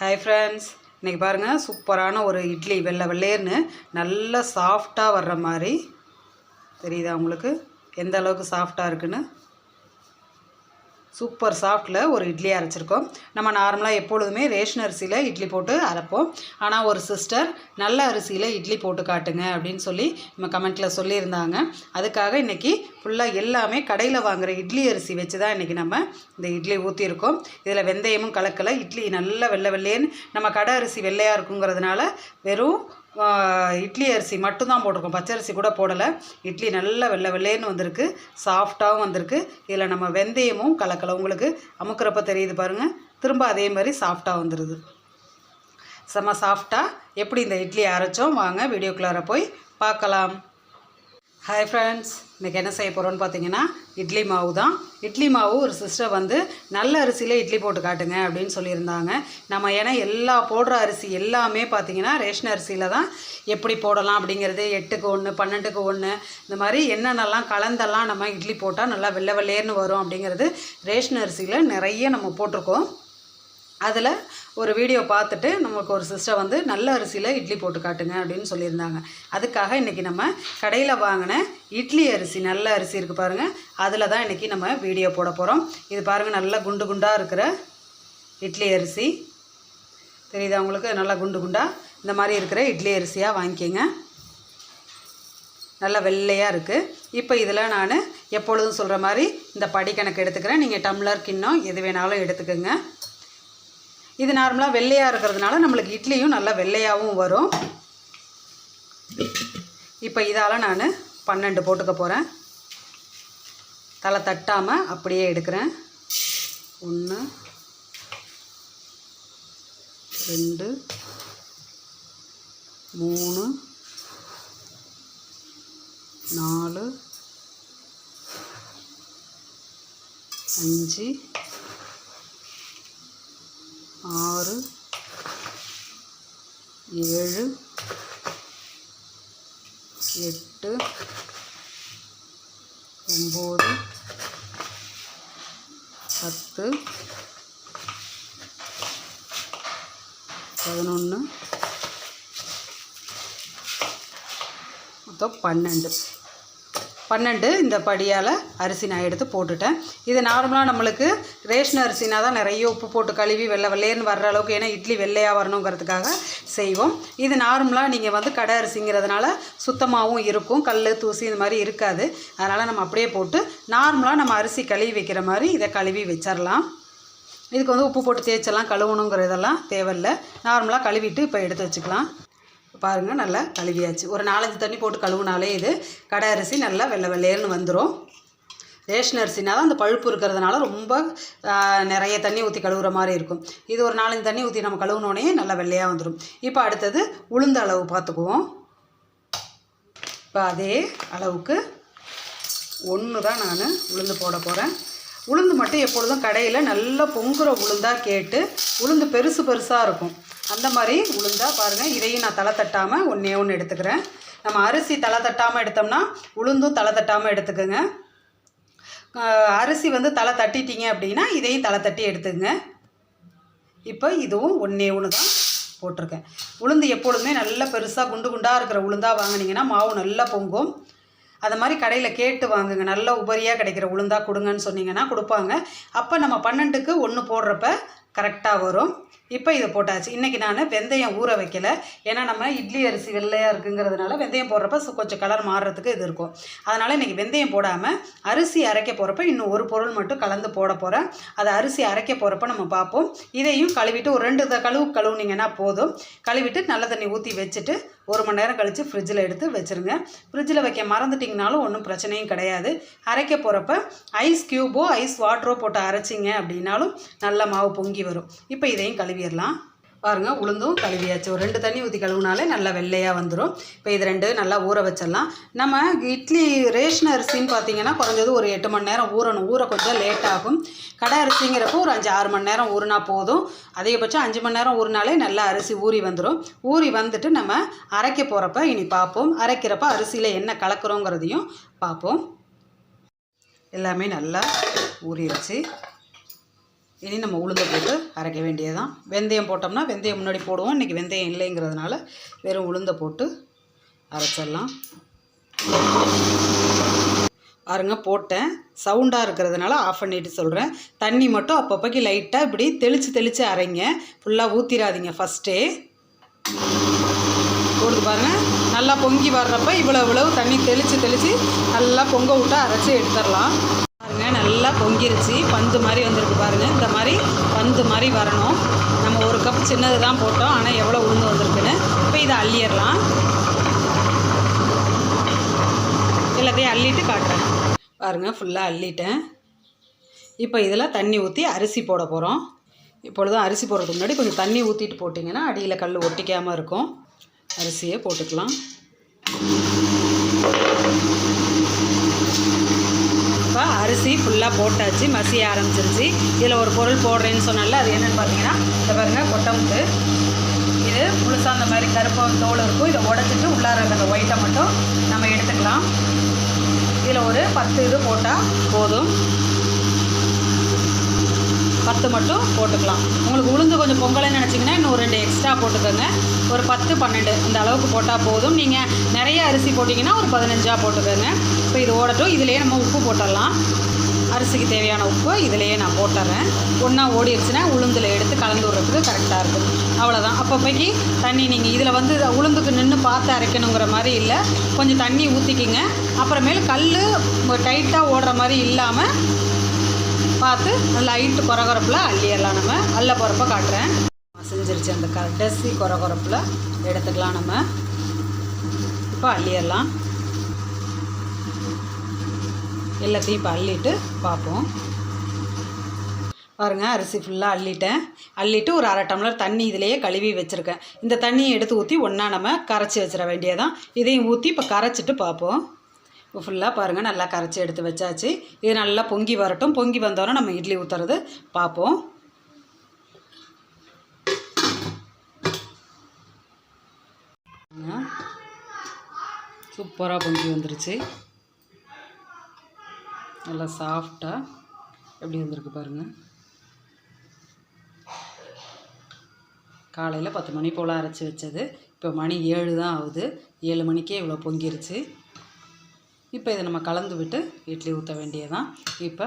Hi friends இன்றைக்கி பாருங்கள் சூப்பரான ஒரு இட்லி வெள்ளை வெள்ளேர்னு நல்லா சாஃப்டாக வர்ற மாதிரி. தெரியுதா உங்களுக்கு? எந்த அளவுக்கு சாஃப்டாக இருக்குன்னு? சூப்பர் சாஃப்டில் ஒரு இட்லி அரைச்சிருக்கோம். நம்ம நார்மலாக எப்பொழுதுமே ரேஷன் அரிசியில் இட்லி போட்டு அரைப்போம். ஆனால் ஒரு சிஸ்டர் நல்ல அரிசியில் இட்லி போட்டு காட்டுங்க அப்படின்னு சொல்லி நம்ம கமெண்ட்டில் சொல்லியிருந்தாங்க. அதுக்காக இன்றைக்கி ஃபுல்லாக எல்லாமே கடையில் வாங்குகிற இட்லி அரிசி வச்சு தான் இன்றைக்கி நம்ம இந்த இட்லி ஊற்றியிருக்கோம் இதில் வெந்தயமும் கலக்கலை. இட்லி நல்லா வெள்ளை வெள்ளையன்னு நம்ம கடை அரிசி வெள்ளையாக இருக்குங்கிறதுனால வெறும் இட்லி அரிசி மட்டும்தான் போட்டிருக்கோம். பச்சரிசி கூட போடலை. இட்லி நல்ல வெள்ளை வெள்ளைன்னு வந்திருக்கு. சாஃப்டாகவும் வந்திருக்கு. இதில் நம்ம வெந்தயமும் கலக்கலை. உங்களுக்கு அமுக்கிறப்ப தெரியுது பாருங்கள் திரும்ப அதே மாதிரி சாஃப்டாக வந்துடுது. செம்ம சாஃப்டாக எப்படி இந்த இட்லி அரைச்சோம்? வாங்க வீடியோக்குள்ளார போய் பார்க்கலாம். ஹாய் ஃப்ரெண்ட்ஸ் இன்றைக்கி என்ன செய்ய போகிறோன்னு பார்த்தீங்கன்னா இட்லி மாவு தான். இட்லி மாவு ஒரு சிஸ்டர் வந்து நல்ல அரிசியில் இட்லி போட்டு காட்டுங்க அப்படின்னு சொல்லியிருந்தாங்க. நம்ம ஏன்னா எல்லா போடுற அரிசி எல்லாமே பார்த்தீங்கன்னா ரேஷன் அரிசியில் தான் எப்படி போடலாம் அப்படிங்கிறது எட்டுக்கு ஒன்று பன்னெண்டுக்கு ஒன்று இந்த மாதிரி என்னென்னலாம் கலந்தெல்லாம் நம்ம இட்லி போட்டால் நல்லா வெள்ளை வெள்ளையர்னு வரும் அப்படிங்கிறது ரேஷன் அரிசியில் நிறைய நம்ம போட்டிருக்கோம். அதில் ஒரு வீடியோ பார்த்துட்டு நமக்கு ஒரு சிஸ்டர் வந்து நல்ல அரிசியில் இட்லி போட்டு காட்டுங்க அப்படின்னு சொல்லியிருந்தாங்க. அதுக்காக இன்றைக்கி நம்ம கடையில் வாங்கின இட்லி அரிசி நல்ல அரிசி இருக்குது பாருங்கள் அதில் தான் இன்றைக்கி நம்ம வீடியோ போட போகிறோம் இது பாருங்கள் நல்லா குண்டு குண்டாக இருக்கிற இட்லி அரிசி. தெரியுதா உங்களுக்கு? நல்லா குண்டு குண்டாக இந்த மாதிரி இருக்கிற இட்லி அரிசியாக வாங்கிக்கோங்க. நல்லா வெள்ளையாக இருக்குது இப்போ இதில் நான் எப்பொழுதும் சொல்கிற மாதிரி இந்த படி கணக்கு எடுத்துக்கிறேன். நீங்கள் டம்ளர் கிண்ணம் எது வேணாலும் எடுத்துக்கோங்க. இது நார்மலாக வெள்ளையாக இருக்கிறதுனால நம்மளுக்கு இட்லியும் நல்லா வெள்ளையாகவும் வரும். இப்போ இதால் நான் பன்னெண்டு போட்டுக்க போகிறேன் தலை தட்டாமல் அப்படியே எடுக்கிறேன். ஒன்று ரெண்டு மூணு நாலு அஞ்சு ஆறு ஏழு எட்டு ஒம்பது பத்து பதினொன்று மொத்தம் பன்னெண்டு. பன்னெண்டு இந்த படியால் அரிசி நான் எடுத்து போட்டுட்டேன். இது நார்மலாக நம்மளுக்கு ரேஷன் அரிசினா தான் நிறைய உப்பு போட்டு கழுவி வெள்ளை வெள்ளையர்னு வர்ற அளவுக்கு ஏன்னா இட்லி வெள்ளையாக வரணுங்கிறதுக்காக செய்வோம். இது நார்மலாக நீங்கள் வந்து கடை அரிசிங்கிறதுனால சுத்தமாகவும் இருக்கும். கல் தூசி இந்த மாதிரி இருக்காது. அதனால் நம்ம அப்படியே போட்டு நார்மலாக நம்ம அரிசி கழுவி வைக்கிற மாதிரி இதை கழுவி வச்சிடலாம் இதுக்கு வந்து உப்பு போட்டு தேய்ச்செல்லாம் கழுவணுங்கிற இதெல்லாம் தேவையில்லை. நார்மலாக கழுவிட்டு இப்போ எடுத்து வச்சுக்கலாம். பாருங்கள் நல்லா கழுவியாச்சு. ஒரு நாலஞ்சு தண்ணி போட்டு கழுவுனாலே இது கடை அரிசி நல்லா வெள்ளை வெள்ளையர்னு வந்துடும் ரேஷன் அரிசினா தான் அந்த பழுப்பு இருக்கிறதுனால ரொம்ப நிறைய தண்ணி ஊற்றி கழுவுற மாதிரி இருக்கும். இது ஒரு நாலஞ்சு தண்ணி ஊற்றி நம்ம கழுவுனோடனே நல்லா வெள்ளையாக வந்துடும் இப்போ அடுத்தது உளுந்த அளவு பார்த்துக்குவோம் இப்போ அதே அளவுக்கு ஒன்று தான் நான் உளுந்து போட போகிறேன் உளுந்து மட்டும் எப்பொழுதும் கடையில் நல்லா பொங்குற உளுந்தாக கேட்டு உளுந்து பெருசு பெருசாக இருக்கும். அந்த மாதிரி உளுந்தாக பாருங்கள் இதையும் நான் தலை தட்டாமல் ஒன்றே ஒன்று எடுத்துக்கிறேன். நம்ம அரிசி தலை தட்டாமல் எடுத்தோம்னா உளுந்தும் தலை தட்டாமல் எடுத்துக்கோங்க. அரிசி வந்து தலை தட்டிட்டீங்க அப்படின்னா இதையும் தலை தட்டி எடுத்துக்கங்க. இப்போ இதுவும் ஒன்றே ஒன்று தான் போட்டிருக்கேன். உளுந்து எப்பொழுதுமே நல்லா பெருசாக குண்டு குண்டாக இருக்கிற உளுந்தாக வாங்குனீங்கன்னா மாவு நல்லா பொங்கும். அதை மாதிரி கடையில் கேட்டு வாங்குங்க. நல்ல உபரியாக கிடைக்கிற உளுந்தாக கொடுங்கன்னு சொன்னீங்கன்னா கொடுப்பாங்க. அப்போ நம்ம பன்னெண்டுக்கு ஒன்று போடுறப்ப கரெக்டாக வரும். இப்போ இதை போட்டாச்சு. இன்றைக்கி நான் வெந்தயம் ஊற வைக்கல. ஏன்னா நம்ம இட்லி அரிசி வெள்ளையாக இருக்குங்கிறதுனால வெந்தயம் போடுறப்ப கொஞ்சம் கலர் மாறுறதுக்கு இது இருக்கும். அதனால் இன்றைக்கி வெந்தயம் போடாமல் அரிசி அரைக்க போகிறப்ப இன்னும் ஒரு பொருள் மட்டும் கலந்து போட போகிறேன் அதை அரிசி அரைக்க போகிறப்ப நம்ம பார்ப்போம் இதையும் கழுவிட்டு ஒரு ரெண்டு கழுவு கழுவுனீங்கன்னா போதும். கழுவிட்டு நல்ல தண்ணி ஊற்றி வச்சுட்டு ஒரு மணி நேரம் கழித்து ஃப்ரிட்ஜில் எடுத்து வச்சுருங்க. ஃப்ரிட்ஜில் வைக்க மறந்துட்டிங்கனாலும் ஒன்றும் பிரச்சனையும் கிடையாது. அரைக்க போகிறப்ப ஐஸ் க்யூபோ ஐஸ் வாட்டரோ போட்டு அரைச்சிங்க அப்படின்னாலும் நல்ல மாவு பொங்கி வரும். இப்போ இதையும் கழுவி கழுவிடலாம். பாருங்கள் உளுந்தும் கழுவியாச்சு. ஒரு ரெண்டு தண்ணி ஊற்றி கழுவுனாலே நல்லா வெள்ளையாக வந்துடும் இப்போ இது ரெண்டு நல்லா ஊற வச்சிடலாம். நம்ம இட்லி ரேஷன் அரிசின்னு பார்த்தீங்கன்னா குறைஞ்சது ஒரு எட்டு மணி நேரம் ஊறணும். ஊற கொஞ்சம் லேட் ஆகும். கடை அரிசிங்கிறப்போ ஒரு அஞ்சு ஆறு மணி நேரம் ஊறினா போதும். அதிகபட்சம் அஞ்சு மணி நேரம் ஊறினாலே நல்லா அரிசி ஊறி வந்துடும் ஊறி வந்துட்டு நம்ம அரைக்க போகிறப்ப இனி பார்ப்போம் அரைக்கிறப்ப அரிசியில் என்ன கலக்கிறோங்கிறதையும் பார்ப்போம் எல்லாமே நல்லா ஊறிடுச்சு இனி நம்ம உளுந்தை போட்டு அரைக்க வேண்டியதுதான். வெந்தயம் போட்டோம்னா வெந்தயம் முன்னாடி போடுவோம். இன்றைக்கி வெந்தயம் இல்லைங்கிறதுனால வெறும் உளுந்தை போட்டு அரைச்சிடலாம். பாருங்க போட்டேன். சவுண்டாக இருக்கிறதுனால ஆஃப் பண்ணிட்டு சொல்கிறேன் தண்ணி மட்டும் அப்பப்போக்கி லைட்டாக இப்படி தெளித்து தெளித்து அரைங்க. ஃபுல்லாக ஊற்றிடாதீங்க ஃபஸ்ட்டே போடுது பாருங்கள் நல்லா பொங்கி வர்றப்ப இவ்வளோ இவ்வளவு தண்ணி தெளித்து தெளித்து நல்லா பொங்க விட்டு அரைச்சி எடுத்துடலாம். பாருங்கள் நல்லா பொங்கிருச்சு. பந்து மாதிரி வந்திருக்கு பாருங்க. இந்த மாதிரி பந்து மாதிரி வரணும். நம்ம ஒரு கப் சின்னது தான் போட்டோம். ஆனால் எவ்வளோ உளுந்து வந்திருக்குன்னு. இப்போ இதை அள்ளிடலாம். எல்லாத்தையும் அள்ளிட்டு காட்டுறேன். பாருங்கள் ஃபுல்லாக அள்ளிட்டேன். இப்போ இதில் தண்ணி ஊற்றி அரிசி போட போகிறோம் இப்பொழுது அரிசி போடுறதுக்கு முன்னாடி கொஞ்சம் தண்ணி ஊற்றிட்டு போட்டிங்கன்னா அடியில் கல் ஒட்டிக்காமல் இருக்கும். அரிசியை போட்டுக்கலாம். இப்போ அரிசி ஃபுல்லாக போட்டாச்சு மசிய ஆரம்பிச்சிருச்சு. இதில் ஒரு பொருள் போடுறேன்னு சொன்னால அது என்னென்னு பார்த்தீங்கன்னா இந்த பாருங்கள் கொட்டமுத்து இது முழுசாக அந்த மாதிரி கருப்பாக தோல் இருக்கும். இதை உடச்சிட்டு உள்ளார அந்த ஒயிட்டை மட்டும் நம்ம எடுத்துக்கலாம். இதில் ஒரு பத்து இது போட்டால் போதும். பத்து மட்டும் போட்டுக்கலாம். உங்களுக்கு உளுந்து கொஞ்சம் பொங்கலைன்னு நினச்சிங்கன்னா இன்னும் ரெண்டு எக்ஸ்ட்ரா போட்டுக்கோங்க. ஒரு பத்து பன்னெண்டு அந்த அளவுக்கு போட்டால் போதும். நீங்கள் நிறைய அரிசி போட்டிங்கன்னா ஒரு பதினஞ்சா போட்டுக்கோங்க. இப்போ இது ஓடட்டும். இதுலேயே நம்ம உப்பு போட்டுடலாம். அரிசிக்கு தேவையான உப்பு இதிலேயே நான் போட்டுறேன். ஒன்றா ஓடிடுச்சுன்னா உளுந்தில் எடுத்து கலந்து விட்றதுக்கு கரெக்டாக இருக்கும். அவ்வளோதான் அப்பப்போக்கி தண்ணி நீங்கள் இதில் வந்து உளுந்துக்கு நின்று பார்த்து அரைக்கணுங்கிற மாதிரி இல்லை. கொஞ்சம் தண்ணி ஊற்றிக்கிங்க அப்புறமேல் கல் டைட்டாக ஓடுற மாதிரி இல்லாமல் பார்த்து லைட்டு குறகுறப்பில் அள்ளிடலாம் நம்ம அள்ள போகிறப்ப காட்டுறேன். செஞ்சிருச்சு அந்த கடைசி குறகுறப்பில் எடுத்துக்கலாம் நம்ம. இப்போ அள்ளிடலாம். எல்லாத்தையும் இப்போ அள்ளிட்டு பார்ப்போம். பாருங்கள் அரிசி ஃபுல்லாக அள்ளிட்டேன். அள்ளிட்டு ஒரு அரை டம்ளர் தண்ணி இதிலேயே கழுவி வச்சுருக்கேன். இந்த தண்ணியை எடுத்து ஊற்றி ஒன்றா நம்ம கரைச்சி வச்சிட வேண்டியதான் இதையும் ஊற்றி இப்போ கரைச்சிட்டு பார்ப்போம். இப்போ ஃபுல்லாக பாருங்கள் நல்லா கரைச்சி எடுத்து வச்சாச்சு. இது நல்லா பொங்கி வரட்டும். பொங்கி வந்தோடனே நம்ம இட்லி ஊற்றுறது பார்ப்போம். சூப்பராக பொங்கி வந்துருச்சு. நல்லா சாஃப்டாக எப்படி வந்திருக்கு பாருங்கள் காலையில் பத்து மணி போல் அரைச்சி வச்சது. இப்போ மணி ஏழு தான் ஆகுது. ஏழு மணிக்கே இவ்வளோ பொங்கிருச்சு. இப்போ இதை நம்ம கலந்து விட்டு இட்லி ஊற்ற வேண்டியதான் இப்போ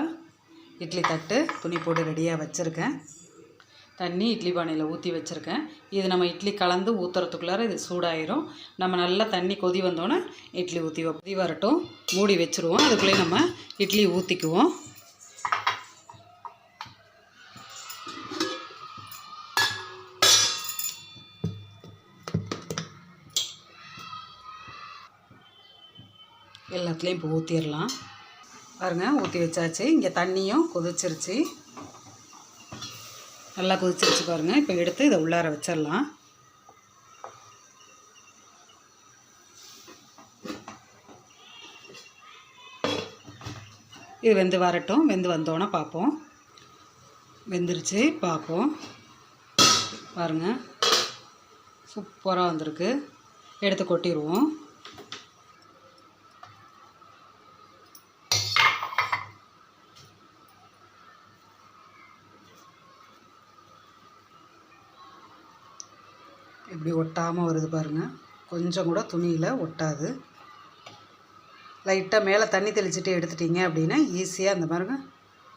இட்லி தட்டு துணி போட்டு ரெடியாக வச்சுருக்கேன். தண்ணி இட்லி பானையில் ஊற்றி வச்சுருக்கேன். இது நம்ம இட்லி கலந்து ஊற்றுறதுக்குள்ளார இது சூடாயிரும். நம்ம நல்லா தண்ணி கொதி வந்தோன்னே இட்லி ஊற்றி கொதி வரட்டும். மூடி வச்சுருவோம். அதுக்குள்ளேயே நம்ம இட்லி ஊற்றிக்குவோம் எல்லாத்துலேயும் இப்போ ஊற்றிடலாம் பாருங்கள் ஊற்றி வச்சாச்சு. இங்கே தண்ணியும் கொதிச்சிருச்சு. நல்லா கொதிச்சிருச்சு பாருங்கள் இப்போ எடுத்து இதை உள்ளார வச்சிடலாம் இது வெந்து வரட்டும். வெந்து வந்தோன்னே பார்ப்போம் வெந்துருச்சு. பார்ப்போம் பாருங்கள் சூப்பராக வந்திருக்கு. எடுத்து கொட்டிடுவோம் இப்படி ஒட்டாமல் வருது பாருங்கள் கொஞ்சம் கூட துணியில் ஒட்டாது. லைட்டாக மேலே தண்ணி தெளிச்சுட்டு எடுத்துட்டிங்க அப்படின்னா ஈஸியாக அந்த பாருங்க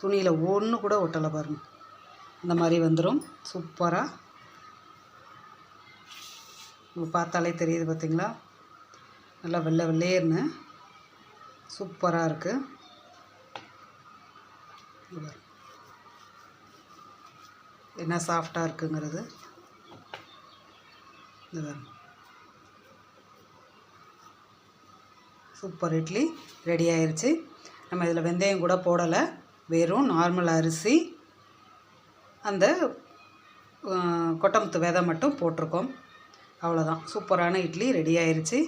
துணியில் ஒன்று கூட ஒட்டலை பாருங்கள் அந்த மாதிரி வந்துடும் சூப்பராக உங்களுக்கு பார்த்தாலே தெரியுது பார்த்திங்களா நல்லா வெள்ளை வெள்ளையர்னு சூப்பராக இருக்குது என்ன சாஃப்டாக இருக்குங்கிறது. சூப்பர் இட்லி ரெடி ஆயிடுச்சு நம்ம இதில் வெந்தயம் கூட போடலை. வெறும் நார்மல் அரிசி அந்த கொட்டமுத்து விதை மட்டும் போட்டிருக்கோம். அவ்வளோதான் சூப்பரான இட்லி ரெடி ஆயிடுச்சு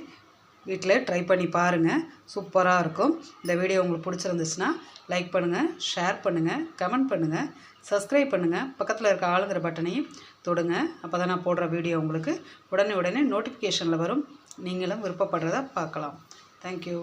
வீட்டில் ட்ரை பண்ணி பாருங்கள் சூப்பராக இருக்கும். இந்த வீடியோ உங்களுக்கு பிடிச்சிருந்துச்சுன்னா லைக் பண்ணுங்கள் ஷேர் பண்ணுங்கள் கமெண்ட் பண்ணுங்கள் சப்ஸ்கிரைப் பண்ணுங்கள் பக்கத்தில் இருக்க ஆளுங்கிற பட்டனையும் தொடுங்க. அப்போ தான் நான் போடுற வீடியோ உங்களுக்கு உடனே உடனே நோட்டிஃபிகேஷனில் வரும். நீங்களும் விருப்பப்படுறத பார்க்கலாம். தேங்க்யூ